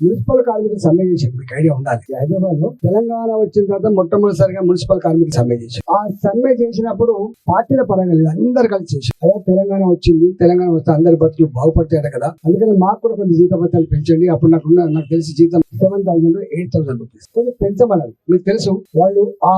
Municipal కార్మికులు సమ్మె చేశారు మీకు ఐడియా ఉండాలి. హైదరాబాద్లో తెలంగాణ వచ్చిన తర్వాత మొట్టమొదటిసారిగా మున్సిపల్ కార్మికులు సమ్మె చేశారు ఆ సమ్మె చేసినప్పుడు పార్టీల పరంగా లేదు అందరు కలిసి చేశారు. అయ్యా తెలంగాణ వచ్చింది తెలంగాణ వస్తే అందరి బతుకులు బాగుపడతాయట కదా. అందుకని మాకు కూడా కొంచెం జీతభత్యాలు పెంచండి అప్పుడు నాకు నాకు తెలిసి జీతం seven thousand eight thousand rupees కొంచెం పెంచమన్నారు మీకు తెలుసు వాళ్ళు ఆ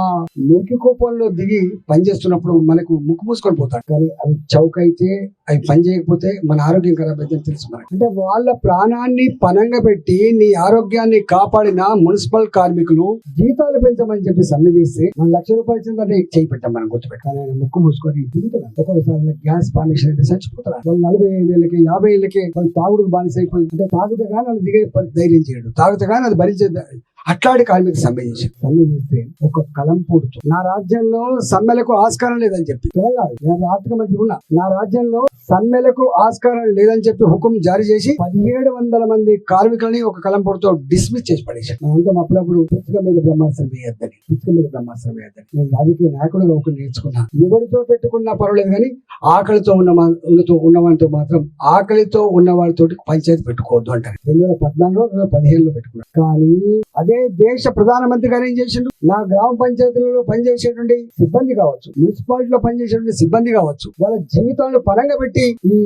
మురికి కూపంలో దిగి పనిచేస్తున్నప్పుడు మనకు ముక్కు మూసుకొని పోతారు. కానీ అవి చౌక అయితే అవి పని చేయకపోతే మన ఆరోగ్యం ఖరాబ్ అయితే తెలుసు మనకు. అంటే వాళ్ళ ప్రాణాన్ని పనంగా పెట్టి నీ ఆరోగ్యాన్ని కాపాడిన మున్సిపల్ కార్మికులు జీతాలు పెంచమని చెప్పి సమ్మె చేస్తే మన లక్ష రూపాయలు ఇచ్చిందంటే చేయి పెట్టాం మనం గుర్తుపెట్టాలి కానీ ఆయన ముక్కు మూసుకొని దిగుతున్నారు ఒక్కొక్కసారి గ్యాస్ ఫార్మేషన్ అయితే చచ్చిపోతున్నారు. వాళ్ళు నలభై ఐదు ఏళ్ళకి యాభై ఏళ్ళకి వాళ్ళు తాగుడుకు బానిస అంటే తాగితే కానీ వాళ్ళు దిగే ధైర్యం చేయడు. తాగు కానీ అది భరించే అట్లాంటి కార్మిక సమ్మె చేశారు సమ్మె చేస్తే ఒక కలం పూడుతూ. నా రాజ్యంలో సమ్మెలకు ఆస్కారం లేదని చెప్పి. తెలంగాణ. నేను ఆర్థిక మంత్రి ఉన్నా. నా రాజ్యంలో సమ్మెలకు ఆస్కారం లేదని చెప్పి హుకుం జారీ చేసి పదిహేడు వందల మంది కార్మికులని ఒక కలంపొడితో డిస్మిస్ చేసి పడేశారు. మనం అంటాం అప్పుడప్పుడు పుస్తకం మీద బ్రహ్మాస్త్రం వేయద్దని. పుస్తకం మీద బ్రహ్మాస్త్రం వేయద్దని. నేను రాజకీయ నాయకుడుగా ఒకటి నేర్చుకున్నా. ఎవరితో పెట్టుకున్నా పర్వాలేదు కానీ ఆకలితో ఉన్న ఉన్నతో ఉన్న వాళ్ళతో మాత్రం ఆకలితో ఉన్న వాళ్ళతోటి పంచాయతీ పెట్టుకోవద్దు అంటారు. రెండు వేల పద్నాలుగులో రెండు వేల పదిహేనులో పెట్టుకున్నారు కానీ అదే దేశ ప్రధానమంత్రి గారు ఏం చేసిండు నా గ్రామ పంచాయతీలలో పనిచేసేటువంటి సిబ్బంది కావచ్చు మున్సిపాలిటీలో పనిచేసేటువంటి సిబ్బంది కావచ్చు వాళ్ళ జీవితాలను పరంగా పెట్టి ఈ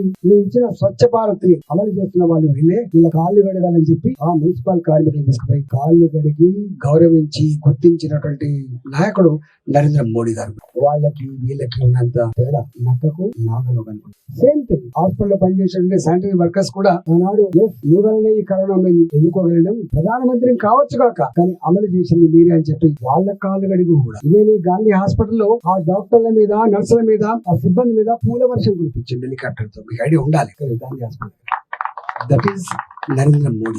ఇచ్చిన స్వచ్ఛ భారత్ని అమలు చేస్తున్న వాళ్ళు వీళ్ళే. వీళ్ళ కాళ్ళు గడగాలని చెప్పి ఆ మున్సిపల్ కార్మికులు తీసుకుపోయి కాళ్ళు గడిగి గౌరవించి గుర్తించినటువంటి నాయకుడు నరేంద్ర మోడీ గారు. వాళ్ళకి వీళ్ళకి ఉన్నంత తేడా నక్కకు నాగలో కనుకుంటుంది సేమ్ థింగ్. హాస్పిటల్లో పనిచేసే శానిటరీ వర్కర్స్ కూడా ఆనాడు ఈ కరోనా మేము ఎదుర్కోగలిగినాం ప్రధానమంత్రి కావచ్చు కాక కానీ అమలు చేసింది మీరే అని చెప్పి వాళ్ళ కాళ్ళు గడిగి కూడా. ఇదే గాంధీ హాస్పిటల్లో ఆ డాక్టర్ల మీద నర్సుల మీద ఆ సిబ్బంది మీద పూల వర్షం కురిపించింది హెలికాప్టర్తో మీకు ఐడియా ఉండాలి. Gandhi hospital that is Narendra Modi.